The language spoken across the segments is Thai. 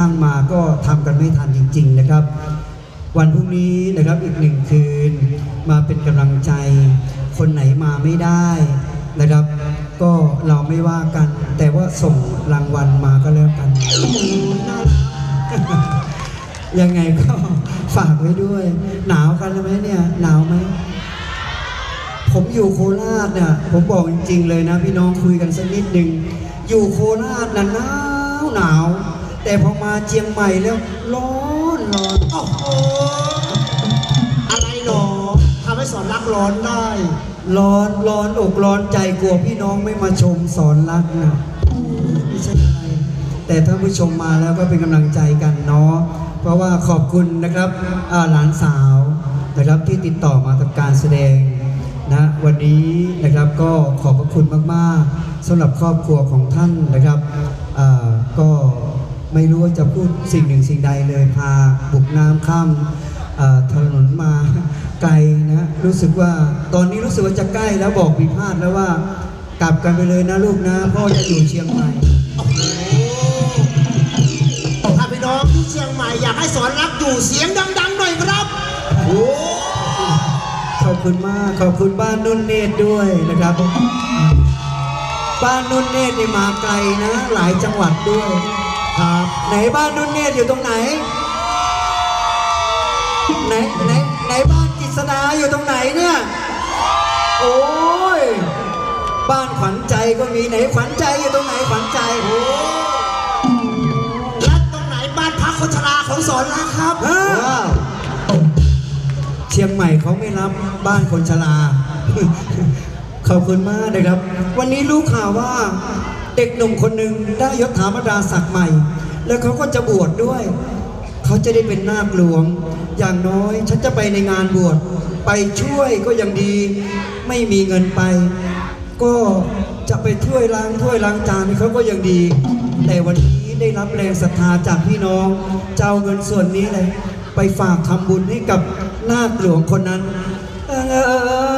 ตั้งมาก็ทำกันไม่ทันจริง ๆ นะครับ วันพรุ่งนี้นะครับอีกหนึ่งคืนมาเป็นกำลังใจ คนไหนมาไม่ได้นะครับ ก็เราไม่ว่ากัน แต่ว่าส่งรางวัลมาก็แล้วกันยังไงก็ฝากไว้ด้วย หนาวกันไหมเนี่ยหนาวไหมผมอยู่โคราชเนี่ยผมบอกจริง ๆ เลยนะ พี่น้องคุยกันสักนิดหนึ่งอยู่โคราชนะหนาวหนาว แต่พอมาเชียงใหม่แล้ว ร้อนร้อนโอ้โหอะไรหนอทำให้สอนรักร้อนได้ ร้อนร้อนอกร้อนใจกลัวพี่น้องไม่มาชมสอนรักนะไม่ใช่อะไรแต่ถ้าผู้ชมมาแล้วก็เป็นกำลังใจกันเนาะเพราะว่าขอบคุณนะครับหลานสาวนะครับที่ติดต่อมาทำการแสดงนะวันนี้นะครับก็ขอบพระคุณมาก ๆสำหรับครอบครัวของท่านนะครับก็ ไม่รู้ว่าจะพูดสิ่งหนึ่งสิ่งใดเลยพาบุกน้ำข้ามอ่าถนนมาไกลนะรู้สึกว่าตอนนี้รู้สึกว่าจะใกล้แล้วบอกพิพาทแล้วว่ากลับกันไปเลยนะลูกนะพ่อจะอยู่เชียงใหม่โอ้โหถ้าพี่น้องที่เชียงใหม่อยากให้สอนรักอยู่เสียงดังๆหน่อยครับโอ้ขอบคุณมากขอบคุณบ้านนุ่นเนตรด้วยนะครับ บ้านนุ่นเนตรนี่มาไกลนะ หลายจังหวัดด้วย ครับไหนบ้านนุ่นเนตรอยู่ตรงไหน ไหนไหนไหนบ้านกิษณาอยู่ตรงไหนเนี่ย โอ้ย บ้านขวัญใจก็มีไหนขวัญใจอยู่ตรงไหนขวัญใจโอ้และตรงไหนบ้านพักคนชราของสอนรักครับฮะเชียงใหม่เขาไม่รับบ้านคนชรา ขอบคุณมากนะครับ วันนี้รู้ข่าวว่าเด็กหนุ่มคนหนึ่งได้ยศถาบรรดาศักดิ์ใหม่ แล้วเขาก็จะบวชดด้วย เขาจะได้เป็นนาคหลวง อย่างน้อยฉันจะไปในงานบวชไปช่วยก็ยังดี ไม่มีเงินไป ก็จะไปช่วยล้างถ้วยล้างจานเขาก็ยังดี แต่วันนี้ได้รับแรงศรัทธาจากพี่น้องจะเอาเงินส่วนนี้เลย ไปฝากทำบุญให้กับนาคหลวงคนนั้นเอย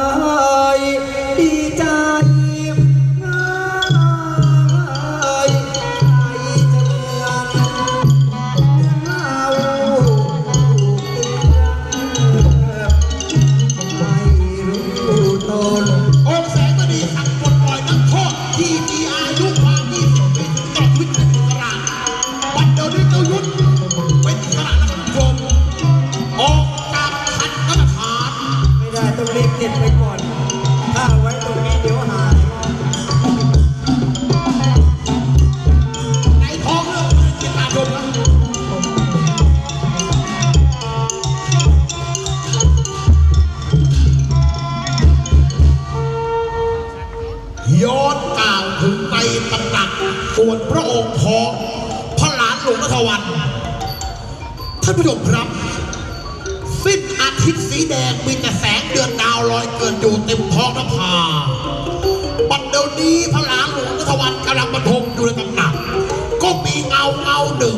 าเงาหนึ่ง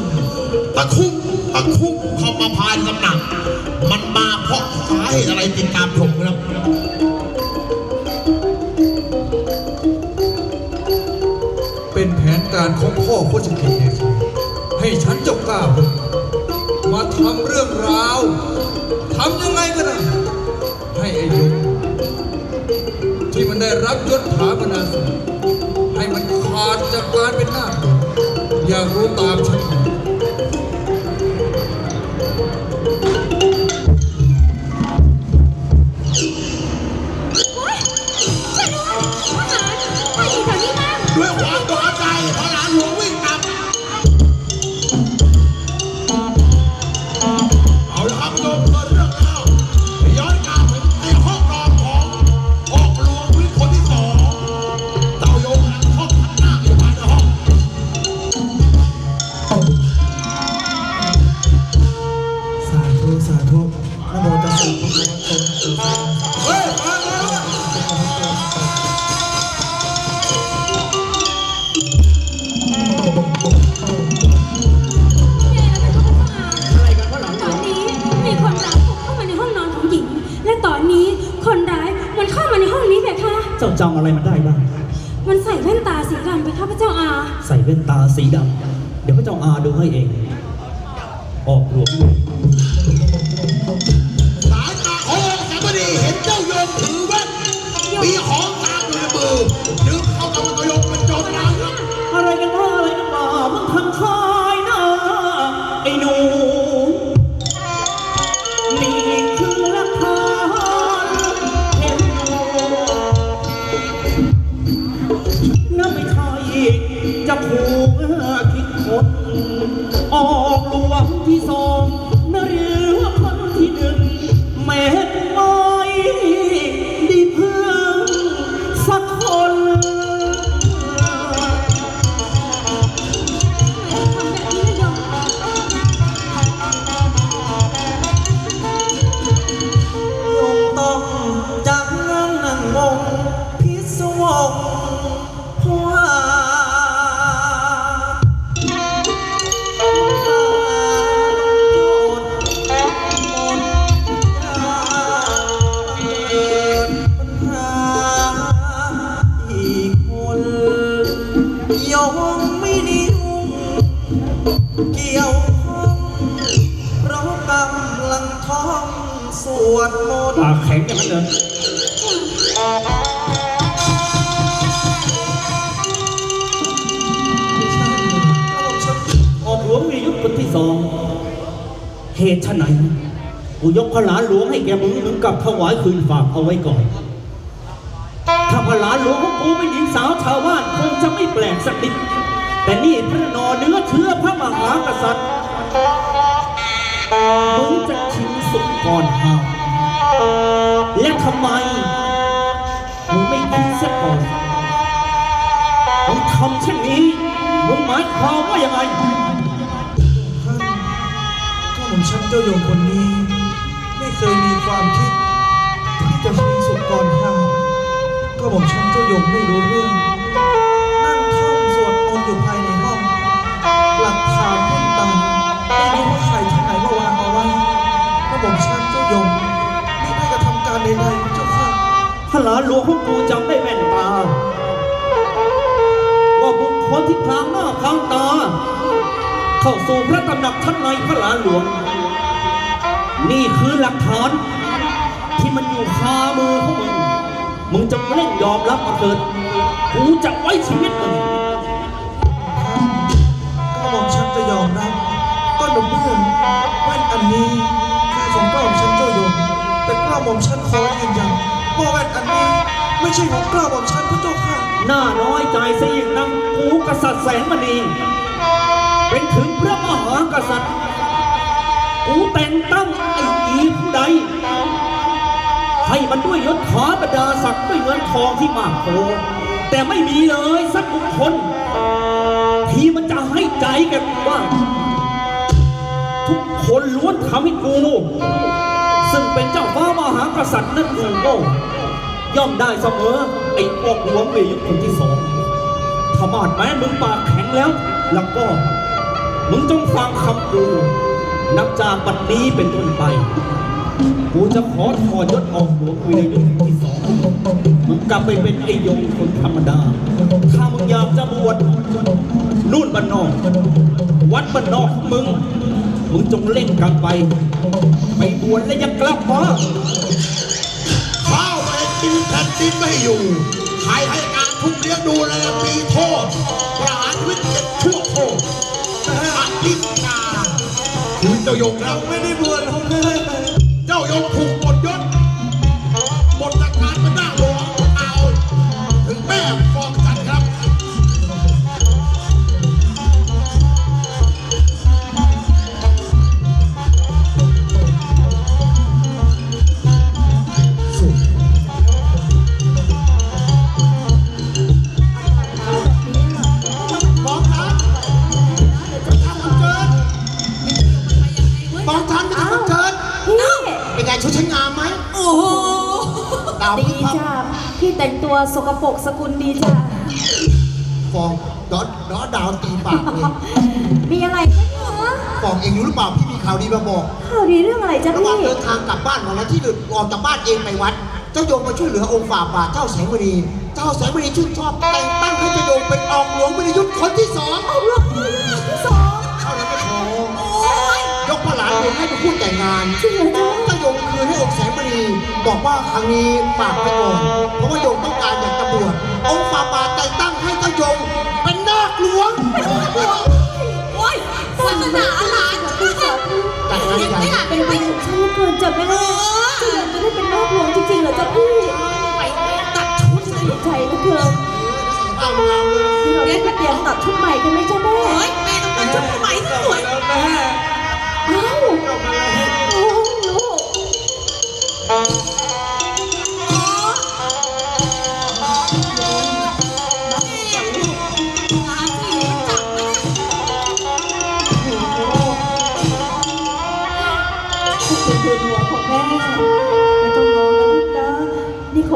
ตะคุ่มตะคุ่มเข้ามาภายในตำหนัก มันมาเพราะสาเหตุอะไรติดตามชมครับเป็นแผนการของพ่อโคชกิเดชให้ฉันเจ้ากล้าบุกมาทำเรื่องราวทำยังไงก็ได้ให้ไอ้ยงที่มันได้รับยศถาบรรดาศักดิ์ให้มันขาดจากการเป็นหน้า คอยากรู้ตามฉัน เกี่ยวข้องเพราะกำลังท่องสวดมนต์ปากแข็งอย่างนั้นเลยออกหลวงมียุคคนที่สอง เหตุไฉนกูยกพระหลานหลวงให้แกมึงมึงกลับถวายคืนฝากเอาไว้ก่อน ถ้าพระหลานหลวงของกูเป็นหญิงสาวชาวบ้านคงจะไม่แปลกสักนิด แต่นี่พระนอเนื้อเชื้อพระมหาก ษัตริย์มึงจะชิงสุกก่อนห้ามและทำไมมึงไม่คิดเสียก่อนมึงทำเช่นนี้มึงหมายความว่ายังไงก็ผมชันเจ้าโยมคนนี้ ไม่เคยมีความคิดที่จะชิงสุกก่อนข้าก็ผมชันเจ้าโยมไม่รู้เรื่องนั่ง พระหลานหลวงของกูจำได้แม่นตา ว่าบุคคลที่พลางหน้าพลางตา เข้าสู่พระตำหนักชั้นในพระหลานหลวง นี่คือหลักฐานที่มันอยู่คามือของมึง มึงจะเล่นยอมรับมาเถิดกูจะไว้ชีวิตมึงก็ผมชันจะยอมรับก็หนุ่มเมื่อแว่นอันนี้คือของกล้าผมชันเจ้าโยมแต่กล้าผมชันขอยืนยันว่าแว่นอันนี้ไม่ ใช่ของกล้าผมชันพระเจ้าค่ะ หน้าน้อยใจเสียงนังกูกษัตริย์แสงมณีเป็นถึงพระมหากษัตริย์ กูแต่งตั้งไอ้อีผู้ใด ให้มันด้วยยศถาบรรดาศักดิ์ด้วยเงินทองที่มากโตแต่ไม่มีเลยสักบุคคล ที่มันจะให้ใจแกกูบ้าทุกคนล้วนทำให้กู ซึ่งเป็นเจ้าฟ้ามหากษัตริย์นั่นเองโง่ ย่อมได้เสมอ ไอ้พวกหลวงเวยุคคนที่สองถ้ามาดแม้มึงปากแข็งแล้ว แล้วก็ มึงจงฟังคำกูนับจากบัดนี้เป็นต้นไป กูจะขอถอดยศออกหลวงวียุทธ์ที่สองมึงกลับไปเป็นไอ้ยงคนธรรมดา ถ้ามึงอยากจะบวชนู่นบ้านนอก วัดบ้านนอกมึง มึงจงเล่นกันไป ไปบวชแล้วยังกลับมา กินแผ่นดินไม่อยู่ ใครให้การทุกเลี้ยงดูแลมีโทษ ประหารชีวิตเจ็ดชั่วโคตรอันดินกาคือเจ้าโยงเราไม่ได้บวชผมเลยเจ้าโยงถูก งชุดฉันงามไหมโอ้โหดาวดีพึ่งพับจ้าพี่แต่งตัวสกปรกสกุลดีจ้าฟองดอดดอดดาวตีปากเลยมีอะไรจ๊ะคะฟองเองรู้หรือเปล่าพี่มีข่าวดีมาบอกข่าวดีเรื่องอะไรจ๊ะระหว่างพี่เดินทางกลับบ้านวันนั้นที่หลุดออกจากบ้านเองไปวัด เจ้าโยมมาช่วยเหลือองค์ฝ่าบาทเจ้าแสงมณีเจ้าแสงมณีชื่นชอบแต่งตั้งให้เจ้าโยมเป็นออกหลวงวิรยุทธ์คนที่สองเอาเรื่องที่สองเท่านั้นไม่พอยกลวงให้เป็นคู่แต่งงาน จริงเหรอจ๊ะ เจ้าโยให้องค์แสงมณีบอกว่าครั้งนี้ฝากไว้ก่อนเพราะว่าโยมต้องการอยากจะบวชองค์ฟาบาทแต่งตั้งให้เจ้าโยมเป็นนาคหลวงโอ้ยศาสนาหลานจัดงานใหญ่ไม่หลานเป็นไปใช่เกินจับแม่จะได้เป็นนอกหลวงจริงๆเหรอจ๊ะพี่ไปตัดชุดเลยดีใจเหลือเกินเอางามเลยที่เราได้มาเตรียมตัดชุดใหม่กันไหมจ๊ะแม่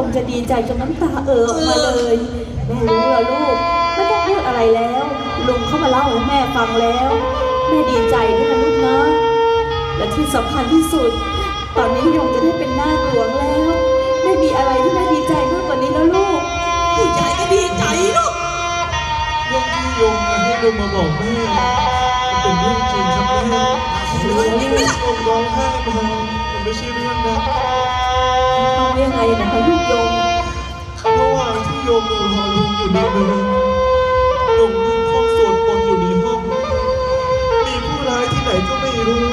งจะดีใจจนน้ำตาเอ่อออกมาเลยแม่รู้แล้วลูกไม่ต้องพูดอะไรแล้ว ลุงเข้ามาเล่าให้แม่ฟังแล้วแม่ดีใจด้วยนะลูกนะและที่สำคัญที่สุด ตอนนี้ยงจะได้เป็นนาคหลวงแล้ว ไม่มีอะไรที่แม่ดีใจมากกว่านี้แล้วลูกผู้ใหญ่ก็ดีใจลูกเรื่องที่โยมมาให้ลุงมาบอกแม่มันเป็นเรื่องจริงครับแม่เรื่องจริงไหมล่ะโยมร้องไห้มา ยังไงนะคะลูกยงระหว่างที่โยมรอลุงอยู่ในเมืองลุงนั่งท่องสวดมนต์อยู่ในห้อง มีผู้ร้ายที่ไหนก็ไม่รู้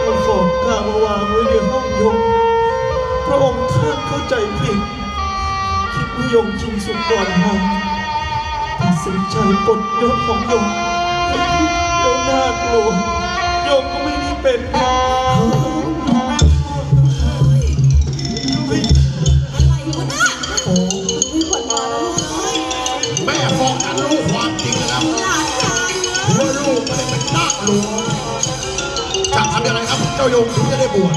เอาของกลางมาวางไว้ในห้องโยมพระองค์ท่านเข้าใจผิดคิดว่าโยมชิงสุกก่อนมาตัดสินใจปลดยศของโยมแล้วน่ากลัวโยมก็ไม่ได้เป็นนะาโยมถึงจะได้บวช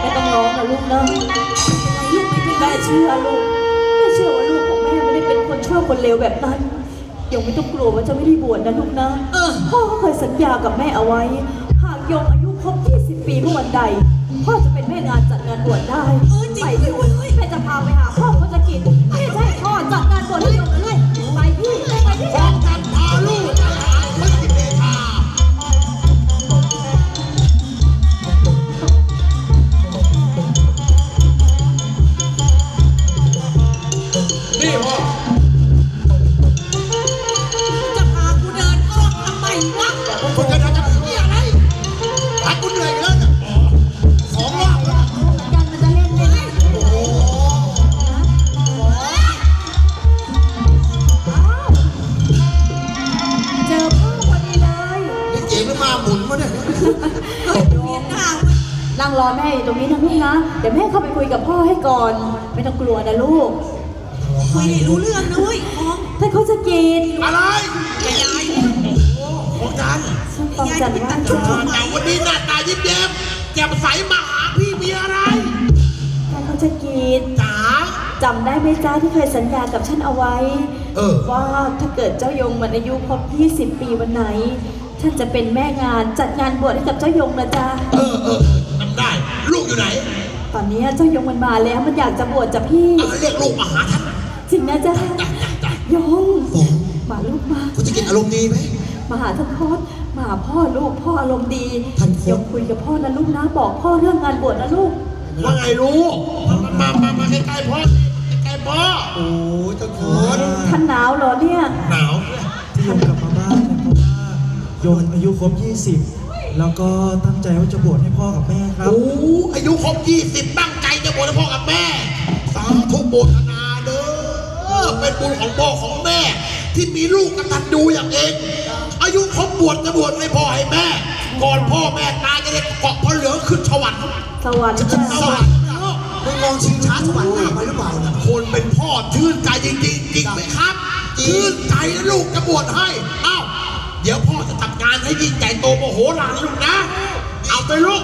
ไม่ต้องร้องนะลูกนะลูกไม่เป็นไรแม่เชื่อลูกแม่เชื่อว่าลูกของแม่ไม่ได้เป็นคนชั่วคนเลวแบบนั้นยงไม่ต้องกลัวว่าจะไม่ได้บวชนะลูกนะเออพ่อก็เคยสัญญากับแม่เอาไว้ หากยงอายุครบ 20 ปีเมื่อวันใด พ่อจะเป็นแม่งานจัดงานบวชได้เออจริงไปด้วยลูกเว้ยแม่จะพาไปหาพ่อเขาจะกินแม่จะให้พ่อจัดงานบวชให้ยง นั่งรอแม่อยู่ตรงนี้นะลูกนะ เดี๋ยวแม่เข้าไปคุยกับพ่อให้ก่อน ไม่ต้องกลัวนะลูก คุยให้รู้เรื่องนะเว้ยน้องถ้าเขาจะกินอะไรยายยายโอ้ของจันส้มตำจันว่าชุดจ้าแต่วันนี้หน้าตายิ้มแย้มแจ่มใสมาหาพี่มีอะไรถ้าเขาจะกินจ๋า จำได้ไหมจ้าที่เคยสัญญากับฉันเอาไว้ เออ ว่าถ้าเกิดเจ้ายงมันอายุครบ20 ปีวันไหน ฉันจะเป็นแม่งานจัดงานบวชให้กับเจ้ายงนะจ๊ะเออเออจำได้ ลูกอยู่ไหนตอนนี้เจ้ายงมันมาแล้วมันอยากจะบวชจ้ะพี่เอาเรียกลูกมาหาท่านจริงนะจ๊ะจ้ะจ้ะจ้ะยงฟ้องมาลูกมาคุณจะกินอารมณ์ดีไหม มาหาท่านพ่อมาหาพ่อลูกพ่ออารมณ์ดีท่านพ่อยงคุยกับพ่อนะลูกนะบอกพ่อเรื่องงานบวชนะลูก ว่าไงลูกมามามามาใกล้ๆพ่อใกล้ๆพ่อโอ้ยเจ้าคุณท่านหนาวเหรอเนี่ยหนาว ที่โยมกลับมาบ้านเนี่ยเพราะว่าโยมอายุครบ20 แล้วก็ตั้งใจว่าจะบวชให้พ่อกับแม่ครับ โอ้อายุครบ20ตั้งใจจะบวชให้พ่อกับแม่ สาธุโบทนาเด้อเป็นบุญของพ่อของแม่ ที่มีลูกกตัญญูอย่างเอง อายุครบบวชจะบวชให้พ่อให้แม่ ก่อนพ่อแม่ตายจะได้เกาะพระเหลืองขึ้นสวรรค์สวรรค์จะขึ้นสวรรค์มึงมองชิงช้าสวรรค์หน้าไปหรือเปล่าเนี่ยคนเป็นพ่อชื่นใจจริงๆจริงไหมครับชื่นใจนะลูกจะบวชให้ เอ้า เดี๋ยวพ่อจะจัดการให้ยิ่งใหญ่โตโมโหลานลูกนะ เอาไปลูก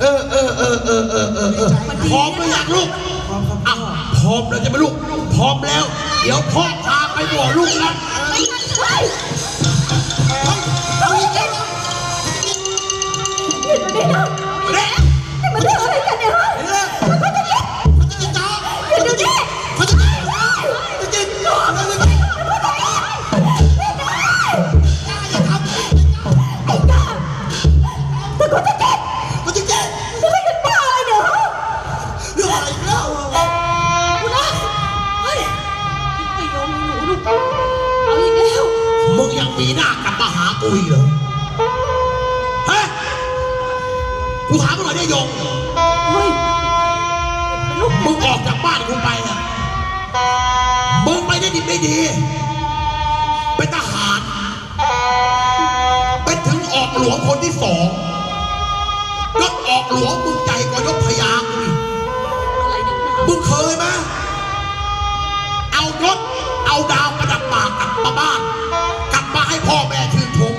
เออเออเออเออเออเออเออพร้อมหรือยังลูกพร้อมครับอ้าวพร้อมแล้วจะไหมลูก พร้อมแล้ว เดี๋ยวพ่อพาไปบวชลูกนะ ยศ เอาดาวประดับปากกลับมาบ้าน กลับมาให้พ่อแม่ชื่นชม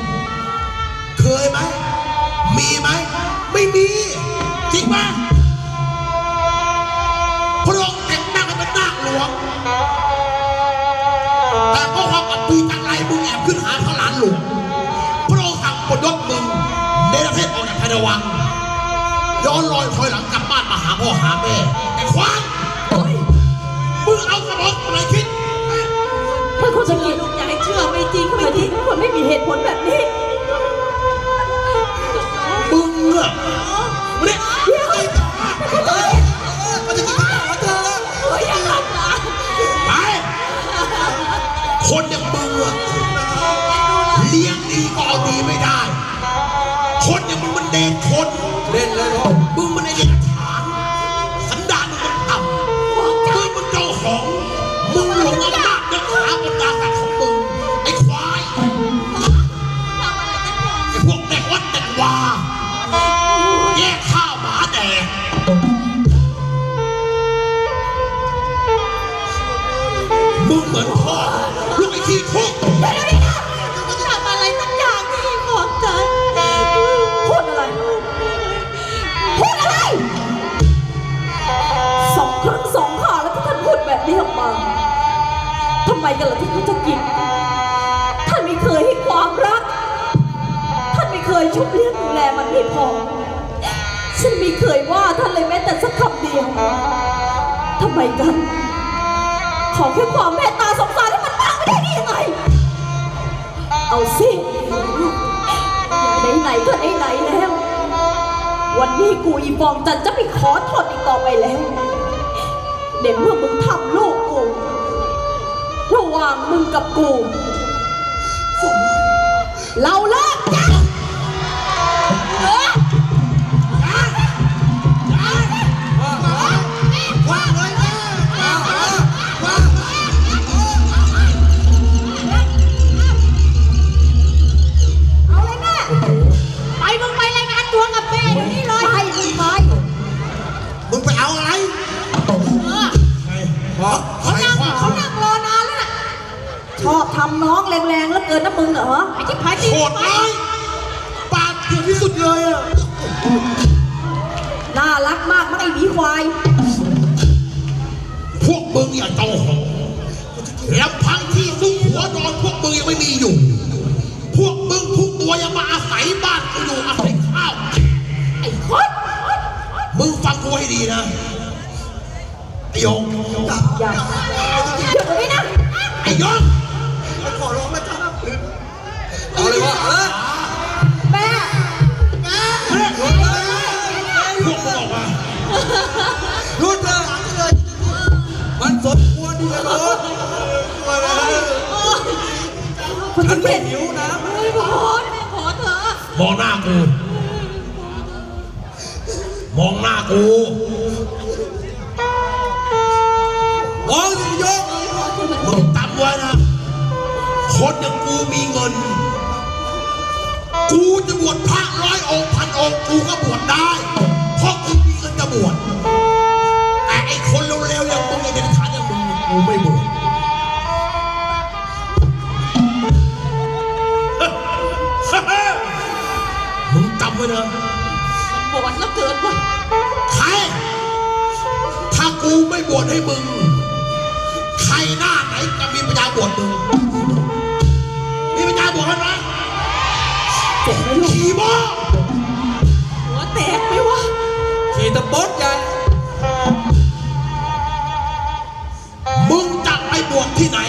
เคยไหม มีไหม ไม่มี จริงไหมพระองค์แต่งตั้งให้เป็นนาคหลวง แต่เพราะความอับปีจังไรมึงแอบขึ้นหาพระหลานหลวง พระองค์สั่งปลดยศมึงในประเทศออกจากภายในวังย้อนรอยถอยหลังกลับบ้านมาหาพ่อหาแม่ ถ้าเขาจะเชื่อกินลูกอย่าให้เชื่อไม่จริงทำไมไม่จริที่งคนไม่มีเหตุผลแบบนี้มึงอะมาเนี่ยเดี๋ยวมันจะกินข้าวเธอเฮ้ยอย่าหลับนะไปคนอย่างมึงอะเลี้ยงดีก็เอาดีไม่ได้ คนอย่างมึงมันเด่นคนเล่นเลยน้องมึงมันไอ้ำไมกันล่ะที่เขาจะกิน ท่านไม่เคยให้ความรัก ท่านไม่เคยชุบเลี้ยงดูแลมันให้พอ ฉันไม่เคยว่าท่านเลยแม้แต่สักคำเดียวทำไมกัน ขอแค่ความเมตตาสงสารให้มันมากไม่ได้ได้ยังไง เอาสิไหนๆก็ไหนๆแล้ว วันนี้กูอีฟองจันจะไม่ขอทนอีกต่อไปแล้ว เดี๋ยวเมื่อมึงทำลูกกู ว่างมึงกับกู เราเลิก ทำน้องแรงๆแล้วเกินนะมึงเหรอไอ้ที่พายตีโหดร้ายปากเถื่อนที่สุดเลยอะน่ารักมากมั้งไอ้หมีควาย พวกมึงอย่าเจ้าของลำพังที่ซุกหัวนอนพวกมึงยังไม่มีอยู่ พวกมึงทุกตัวยังมาอาศัยบ้านกูอยู่อาศัยข้าวไอ้คนมึงฟังกูให้ดีนะไอ้ยงอย่าหยุดตรงนี้นะไอ้ยง เอาเลยวะเอาเลยแม่พวกมึงออกมารุดเลยมันสมควรที่จะโดนคนฉัจะนไม่เห็นหิวน้ำเฮ้ยขอแม่ขอเถอะมองหน้ากูมองหน้ากูมองสิ คนอย่างกูมีเงิน กูจะบวชพระร้อยองค์พันองค์กูก็บวชได้ เพราะกูมีเงินจะบวช แต่ไอ้คนเร็วๆอย่างมึงไอ้เด็กขาดอย่างมึงกูไม่บวชมึงจำไว้นะบวชแล้วเกิดว่ะใคร ถ้ากูไม่บวชให้มึง ใครหน้าไหนจะมีปัญญาบวชมึง จ็บไหมลูกขี่ม้อหัวแตกไหมวะขี่ตะปดใหญ่มึงจะไปบวชที่ไหน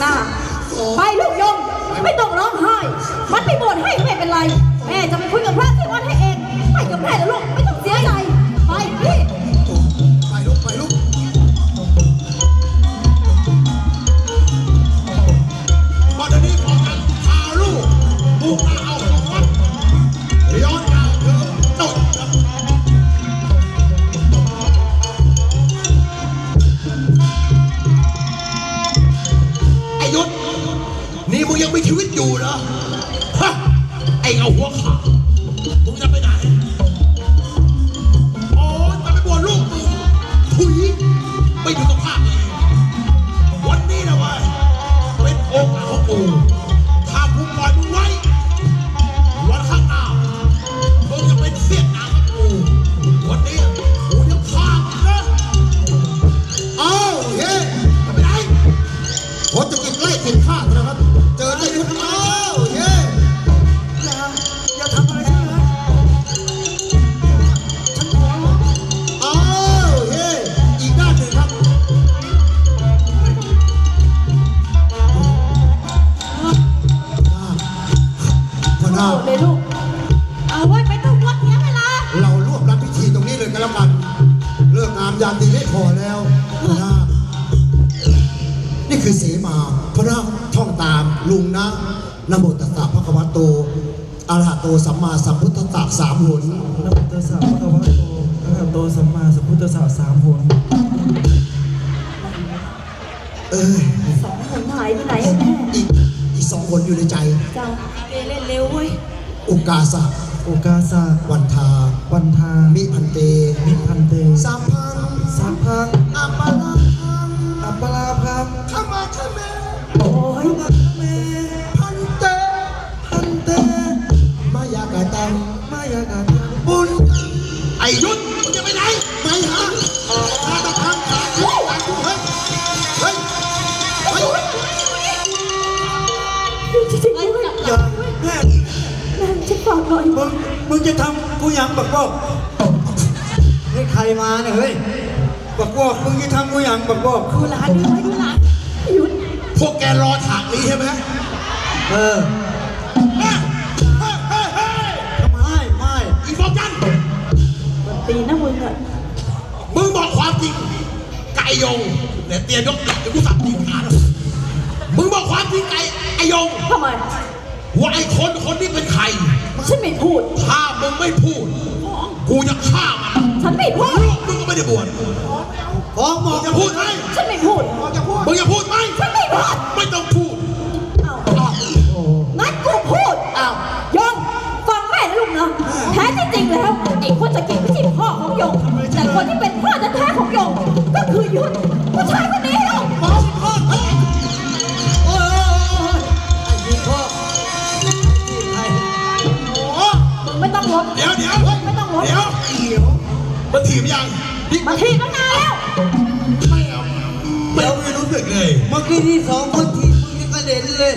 กู นี่คือเสมาพ่อนาคท่องตามลุงนะนะโมตัสสะพระคะวะโตอะระหะโตสัมมาสัมพุทธัสสะสามหนนะโมตัสสะภะคะวะโตอะระหะโตสัมมาสัมพุทธัสสะสามหนเอ้ยสองคนหายไปไหนอะแม่อีกอีกสองคนอยู่ในใจจ้าเล่นเร็วเว้ยอุกาสะโอกาสะวันทา วันทามิพันเต มิพันเต สามพันสัพพังอัปปะลังคังอัป ปลาพังขมาขมาโอ้ยเมพันเตพันเตมายากาตังมายากาบุญไอ้ยุทธมึงจะไปไหนไปหาข้าตะพังขาเฮ้ยเฮ้ยเฮ้ยเฮ้ยจริงๆด้วยอย่าแม่แม่ฉันฝากหน่อยมึงมึงจะทำกูยังบักบอกเฮ้ยใครมาเนี่ยเฮ้ย บักบอกมึงจะทำกูยังบักบอกดูหลานดูไว้ดูหลานหยุดพวกแกรอฉากนี้ใช่ไหมเออเฮ้ยเฮ้ยเฮ้ยเฮ้ยทำไมไม่อีฟอกจันตีนะมึงอะมึงบอกความจริง ไก่ยงเนี่ยเตียยกเดี๋ยวกูสับตีนขาแล้วมึงบอกความจริงไก่ไอ้ยงทำไมว่าไอ้คนคนนี้เป็นใคร ฉันไม่พูด ถ้ามึงไม่พูด กูจะฆ่ามัน ฉันไม่พูดลูกมึงก็ไม่ได้บวช ฟ้องหมมึองจะพูดไหมฉันไม่พูดมึงจะพูดไหมฉันไม่พูด ไม่ต้องพูดเอางั้นกูพูดเอายงฟังแม่นะลูกนะแท้ที่จริงแล้วไอ้คนจะกินไม่ใช่พ่อของยง แต่คนที่เป็นพ่อแท้ๆของยง ก็คือยุทธผู้ชายคนนี้ลูกโอ้ยไอ้ยิงพ่อไอ้โอ้มึงไม่ต้องลบเดี๋ยวเดี๋ยวไม่ต้องลบเดี๋ยวเขียวมันถีบยังนี่มาทีตั้งนานแล้วไม่ เอาไม่ไม่รู้สึกเลย เมื่อกี้ที่สองคนทีมึงยังกระเด็นเลย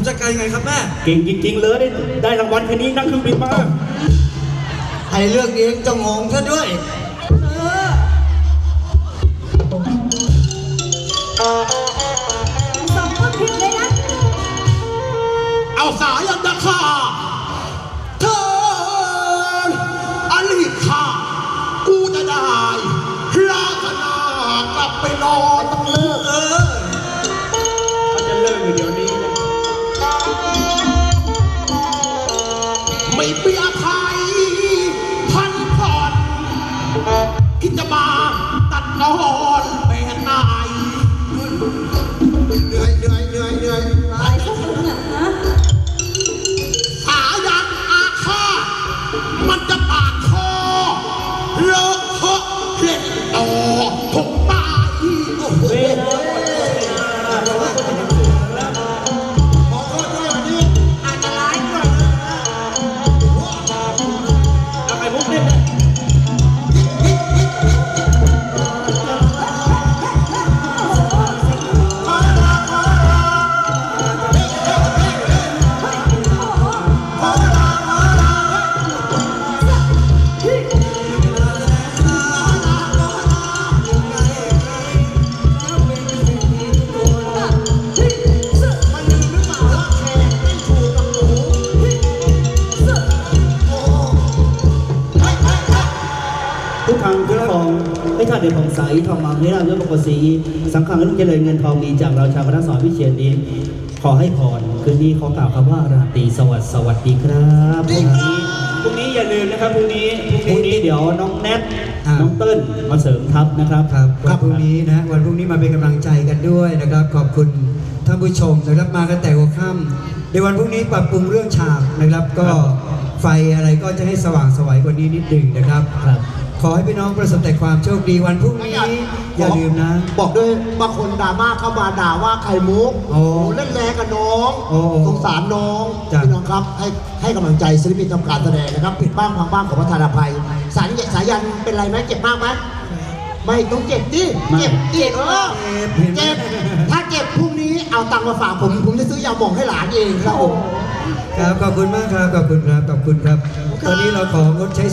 มึงเก่งจริงๆเลยกับคนที่มีทางสู้นะไอ้หมูเด้งให้ผมผมจัดการยังไงครับแม่ เก่งจริง ๆ เลยได้ได้รางวัลแค่นี้นั่งเครื่องบินมาไอ้เรื่องเองจะงงซะด้วยสองคนผิดเลยนะ เอาสายันตะขาเธออลิขากูจะได้ลาธนากลับไปนอนต้องเลิกเออ นอนเป็นายเหนื่อยเหนื่อยเหนื่อยเหนื่อยอะไรพวกมึงอะฮะสายันอาฆาตมันจะปาดคอเลิก นวิเชียรนี้ ขอให้พรคืนนี้ขอกล่าวคำว่าราตรีสวัสดิ์สวัสดีครับพรุ่งนี้พรุ่งนี้อย่าลืมนะครับพรุ่งนี้พรุ่งนี้เดี๋ยวน้องแนทอ่า น้องเติ้ลมาเสริมทัพนะครับ ครับวันพรุ่งนี้นะ วันพรุ่งนี้มาเป็นกำลังใจกันด้วยนะครับ ขอบคุณท่านผู้ชมนะครับมากันแต่หัวค่ำในวันพรุ่งนี้ปรับปรุงเรื่องฉากนะครับ ก็ไฟอะไรก็จะให้สว่างสวยกว่านี้นิดหนึ่งนะครับ ครับ ขอให้พี่น้องประสบแต่ความโชคดีวันพรุ่งนี้ อย่าลืมนะ บอกด้วยบางคนดราม่าเข้ามาด่าว่าไข่มุกโอ้เล่นแรงกับน้องโอ้สงสารน้องจ้ะพี่น้องครับให้ให้กำลังใจศิลปินทำการแสดงนะครับปิดบ้างพังบ้างของประธานอภัยสายสายันเป็นไรไหมเจ็บมากไหมไม่ต้องเจ็บดิไม่เจ็บดิเออเจ็บถ้าเจ็บพรุ่งนี้เอาตังค์มาฝากผมผมจะซื้อยาหม่องให้หลานเองครับผมครับขอบคุณมากครับขอบคุณครับขอบคุณครับตอนนี้เราของงดใช้